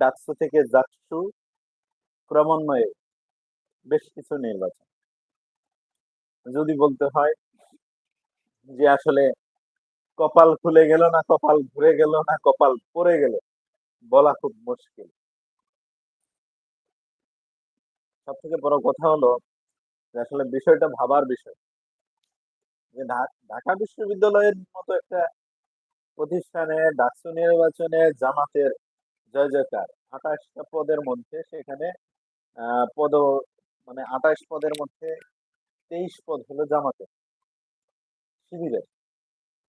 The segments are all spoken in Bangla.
ডাকসু থেকে জাকসু ক্রমান্বয়ে বেশ কিছু নির্বাচন। যদি বলতে হয় যে আসলে কপাল খুলে গেল না কপাল ঘুরে গেল না কপাল পড়ে গেল, বলা খুব মুশকিল। সব থেকে বড় কথা হলো আসলে বিষয়টা ভাবার বিষয়। যে ঢাকা বিশ্ববিদ্যালয়ের মতো একটা প্রতিষ্ঠানে ডাকসু নির্বাচনে জামাতের জয় জয়কার। আঠাশটা পদের মধ্যে সেখানে পদ মানে আঠাশ পদের মধ্যে তেইশ পদ হলো জামাতের শিবিরের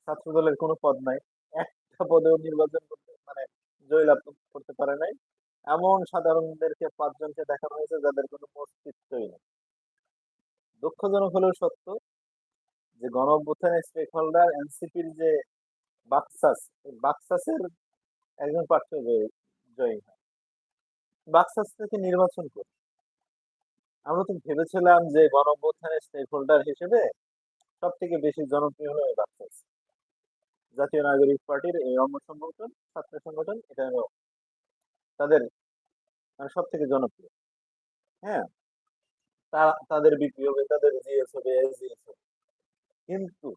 ছাত্র দলের কোনো পদ নাই। একটা পদেও নির্বাচন করতে মানে জয়লাভ করতে পারে নাই। এমন সাধারণদেরকে পাঁচজনকে দেখানো হয়েছে যাদের কোনো অস্তিত্বই নেই। দুঃখজনক হলেও সত্য যে গণ অভ্যুত্থানের স্টেক হোল্ডার, এনসিপির যে বাক্সাস বাক্সাসের একজন প্রার্থী জয়ী হয়। বাক্সাস থেকে নির্বাচন করে আমরা তো ভেবেছিলাম যে গণ অভ্যুত্থানের স্টেক হোল্ডার হিসেবে সব থেকে বেশি জনপ্রিয় হলো বাক্সাস জাতীয় নাগরিক পার্টির এই অঙ্গ সংগঠন, ছাত্র সংগঠন, এটা তাদের মানে সব থেকে জনপ্রিয়। হ্যাঁ তাদের বিপিওবে তাদের জিএস হবে হবে কিন্তু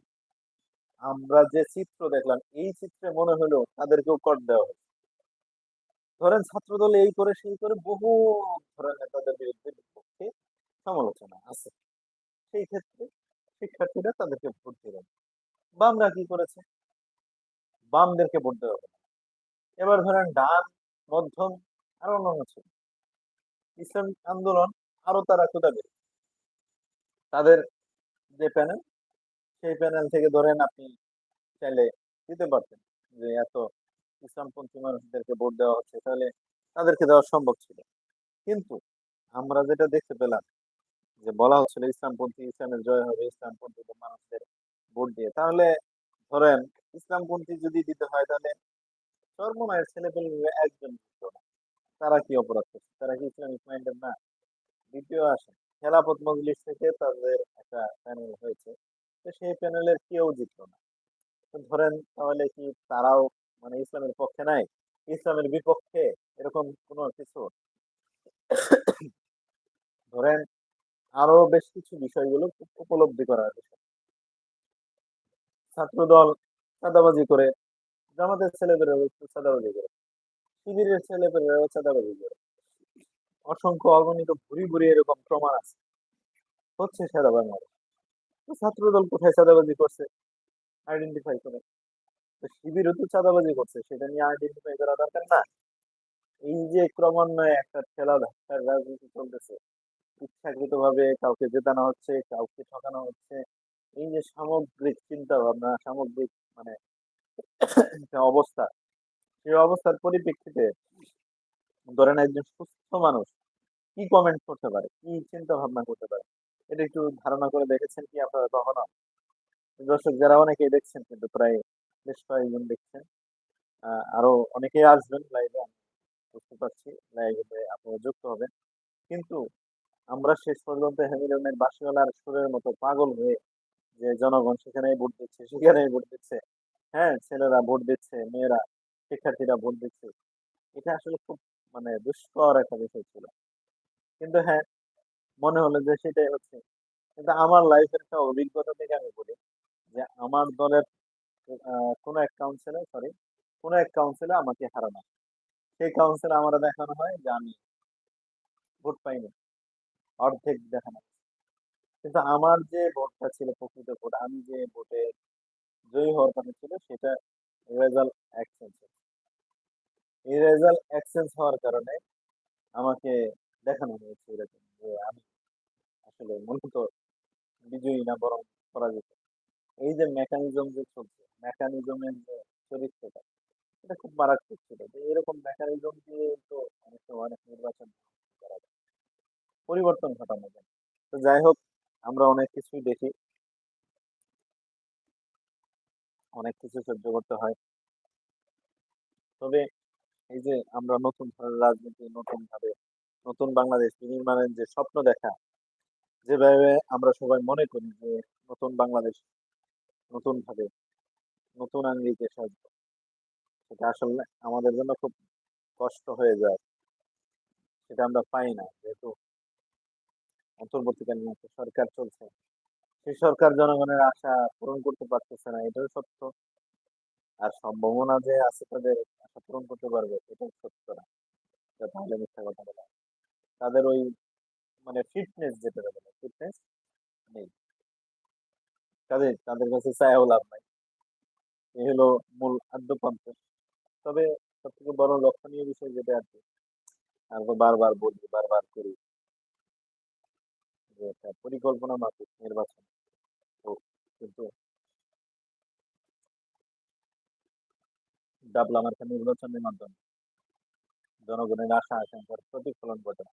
আমরা যে চিত্র দেখলাম, এই চিত্রে মনে হলো তাদেরকেও কর দেওয়া হয়েছে। ধরেন ছাত্রদল এই করে, সেই করে বহু ধরনের তাদের বিরুদ্ধে বিপক্ষে সমালোচনা আছে। সেই ক্ষেত্রে শিক্ষার্থীরা তাদেরকে ভোট দিলেন বামরা কি করেছে? বামদেরকে ভোট দেওয়া হলো এবার ধরেন ডান, মধ্যম আরও অন্যান্য ছিল। ইসলাম আন্দোলন আরও তারা ক্ষুদাবে তাদের যে প্যানেল সেই প্যানেল থেকে ধরেন আপনি চাইলে দিতে পারতেন যে এত ইসলামপন্থী মানুষদেরকে ভোট দেওয়া হচ্ছে, তাহলে তাদেরকে দেওয়া সম্ভব ছিল। কিন্তু আমরা যেটা দেখতে পেলাম যে বলা হচ্ছিল ইসলামপন্থী ইসলামের জয় হবে ইসলামপন্থী মানুষদের ভোট দিয়ে। তাহলে ধরেন ইসলামপন্থী যদি দিতে হয়, তাহলে চরমনায়ের ছেলেপেলে একজন তারা কি অপরাধ করছে? তারা কি ইসলামিক মাইন্ডের? না। দ্বিতীয় আসে খেলাপথ মজলিস থেকে তাদের একটা প্যানেল হয়েছে। তো সেই প্যানেলের কেউ জিতলো না। ধরেন তাহলে কি তারাও মানে ইসলামের পক্ষে নাই। ইসলামের বিপক্ষে এরকম কোনো কিছু ধরেন আরও বেশ কিছু বিষয়গুলো উপলব্ধি করার বিষয়। ছাত্রদল চাঁদাবাজি করে, জামাতের ছেলেপেলেরাও একটু চাঁদাবাজি করে, শিবিরের ছেলেপেলেরাও চাঁদাবাজি করে। অসংখ্য অগণিত ভুরি ভুরি এরকম প্রমাণ আছে। হচ্ছে তো ছাত্রদল কোথায় চাঁদাবাজি করছে? আইডেন্টিফাই করে। শিবিরও তো চাঁদাবাজি করছে, সেটা নিয়ে আইডেন্টিফাই করা দরকার না। এই যে ক্রমান্বয়ে একটা ঠেলা ধাক্কার রাজনীতি চলতেছে ইচ্ছাকৃত ভাবে কাউকে জেতানো হচ্ছে, কাউকে ঠকানো হচ্ছে, এই যে সামগ্রিক চিন্তা ভাবনা সামগ্রিক মানে অবস্থা, সেই অবস্থার পরিপ্রেক্ষিতে ধরেন একজন সুস্থ মানুষ কি কমেন্ট করতে পারে, কি চিন্তা ভাবনা করতে পারে? এটা একটু ধারণা করে দেখেছেন কি আপনারা কখনো? দর্শক যারা অনেকেই দেখছেন কিন্তু প্রায় বেশ কয়েকজন দেখছেন। আরও অনেকেই আসবেন লাইভে বুঝতে পারছি। লাইভে আপনারা যুক্ত হবেন। কিন্তু আমরা শেষ পর্যন্ত হ্যামিলনের বাসিওয়ালার সুরের মতো পাগল হয়ে যে জনগণ সেখানেই ভোট দিচ্ছে, সেখানেই ভোট দিচ্ছে। হ্যাঁ ছেলেরা ভোট দিচ্ছে, মেয়েরা শিক্ষার্থীরা ভোট দিচ্ছে। এটা আসলে খুব মানে দুষ্কর একটা বিষয় ছিল। কিন্তু হ্যাঁ মনে হলো যে সেটাই হচ্ছে। কিন্তু আমার লাইফের একটা অভিজ্ঞতা থেকে আমি বলি যে আমার দলের কোনো এক কাউন্সিলে সরি কোনো এক কাউন্সিলে আমাকে হারানো সেই কাউন্সিলে আমার দেখানো হয় যে আমি ভোট পাইনি, অর্ধেক দেখানো কিন্তু আমার যে ভোটটা ছিল প্রকৃত ভোট, আমি যে ভোটে জয়ী হওয়ার কথা ছিল, সেটা রেজাল্ট এক্সচেঞ্জ এই রেজাল্ট এক্সচেঞ্জ হওয়ার কারণে আমাকে দেখানো হয়েছে এরকম যে আমি আসলে মূলত বিজয়ী না, বরং পরাজিত। এই যে মেকানিজম যে চলছে মেকানিজমের যে চরিত্রটা, এটা খুব মারাত্মক ছিল। যে এরকম মেকানিজম দিয়ে তো অনেক অনেক নির্বাচন করা যায়, পরিবর্তন ঘটানো যায়। তো যাই হোক, আমরা অনেক কিছুই দেখি। অনেক কিছু সহ্য করতে হয়। তবে এই যে আমরা নতুন ধরনের রাজনীতি নতুন ভাবে নতুন বাংলাদেশ নির্মাণের যে স্বপ্ন দেখা, যেভাবে আমরা সবাই মনে করি যে নতুন বাংলাদেশ নতুন ভাবে নতুন আঙ্গিকে সাজবে সেটা আসলে আমাদের জন্য খুব কষ্ট হয়ে যায়। সেটা আমরা পাই না, যেহেতু অন্তর্বর্তীকালীন একটা সরকার চলছে। সেই সরকার জনগণের আশা পূরণ করতে পারতেছে না, এটাও সত্য। আর সম্ভাবনা যে আছে তাদের আশা পূরণ করতে পারবে, এটাও সত্য না। তাহলে মিথ্যা কথা বলা। তাদের ওই মানে ফিটনেস যেটা বলে ফিটনেস নেই। তাদের তাদের কাছে চাইও লাভ নাই। এই হলো মূল আদ্যপান্ত। তবে সব থেকে বড় লক্ষণীয় বিষয় যেটা আর কি আমরা বারবার বলি বারবার করি, যে একটা পরিকল্পনা মাফিক নির্বাচন। কিন্তু ডাবলা মার্কা নির্বাচনের মাধ্যমে জনগণের আশা আকাঙ্ক্ষার প্রতিফলন ঘটে না।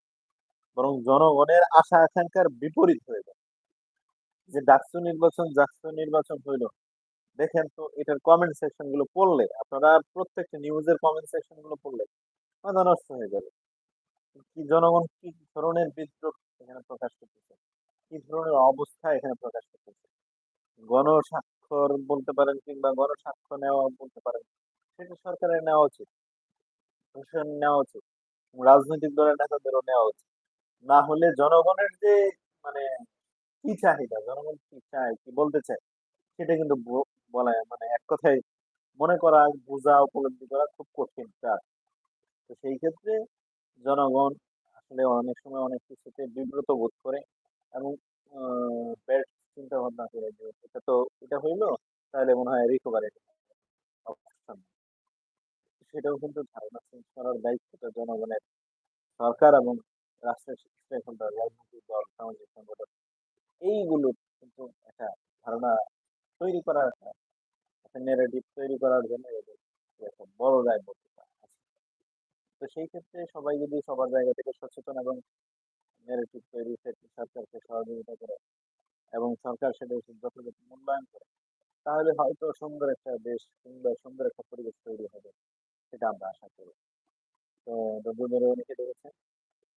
বরং জনগণের আশা আকাঙ্ক্ষার বিপরীত হয়ে যায়। যে ডাকসু নির্বাচন জাকসু নির্বাচন হইল। দেখেন তো এটার কমেন্ট সেকশনগুলো পড়লে, আপনারা প্রত্যেকটা নিউজের কমেন্ট সেকশনগুলো পড়লে মাথা নষ্ট হয়ে যাবে। কি জনগণ কি ধরনের বিদ্রোহ এখানে প্রকাশ করতেছে? কি ধরনের অবস্থা এখানে প্রকাশ করতেছে? গণস্বাক্ষর বলতে পারেন কিংবা গণস্বাক্ষর নেওয়া বলতে পারেন, সেটা সরকারের নেওয়া উচিত। নেওয়া উচিত। রাজনৈতিক দলের নেতাদেরও নেওয়া উচিত। না হলে জনগণের যে মানে কি চাহিদা? জনগণ কি চায়, কি বলতে চায়? সেটা কিন্তু বলা মানে এক কথায় মনে করা, বোঝা, উপলব্ধি করা খুব কঠিন কাজ। তো সেই ক্ষেত্রে জনগণ আসলে অনেক সময় অনেক কিছুতে বিব্রত বোধ করে এবং ব্যাড চিন্তা ভাবনা করে যে এটা তো, এটা হইল, তাহলে মনে হয় রিকভারি সেটাও কিন্তু ধারণা চেঞ্জ করার দায়িত্বটা জনগণের সরকার এবং রাষ্ট্রের হোল্ডার রাজনৈতিক দল, সামাজিক সংগঠন এইগুলো কিন্তু একটা ধারণা তৈরি করার একটা একটা নেগেটিভ তৈরি করার জন্য এদের একটা বড় দায়বদ্ধতা আছে। তো সেই ক্ষেত্রে সবাই যদি সবার জায়গা থেকে সচেতন এবং নেগেটিভ তৈরি ক্ষেত্রে সরকারকে সহযোগিতা করে এবং সরকার সেটা যথাযথ মূল্যায়ন করে, তাহলে হয়তো সুন্দর একটা দেশ সুন্দর সুন্দর একটা পরিবেশ তৈরি হবে সেটা আমরা আশা করি। তো দ্রব্যদের অনেকে দেখেছেন।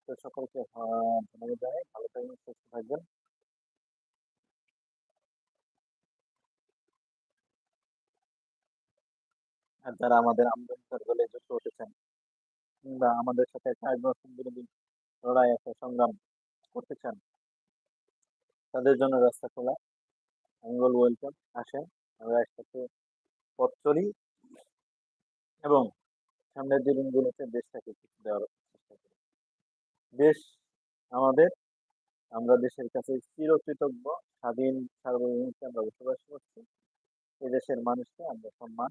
তো সকলকে ধন্যবাদ জানাই। ভালো থাকবেন, সুস্থ থাকবেন। আর যারা আমাদের আমদানি দলে যুক্ত হতেছেন কিংবা আমাদের সাথে বিরোধী লড়াই একটা সংগ্রাম করতে চান তাদের জন্য রাস্তা খোলা, মঙ্গল ওয়েলকাম আসেন আমরা একসাথে পথ চলি এবং সামনের দিনগুলোতে দেশটাকে দেওয়ার চেষ্টা করি। দেশ আমাদের, আমরা দেশের কাছে চিরকৃতজ্ঞ, স্বাধীন, সার্বভৌমত্বে আমরা বসবাস করছি। এই দেশের মানুষকে আমরা সম্মান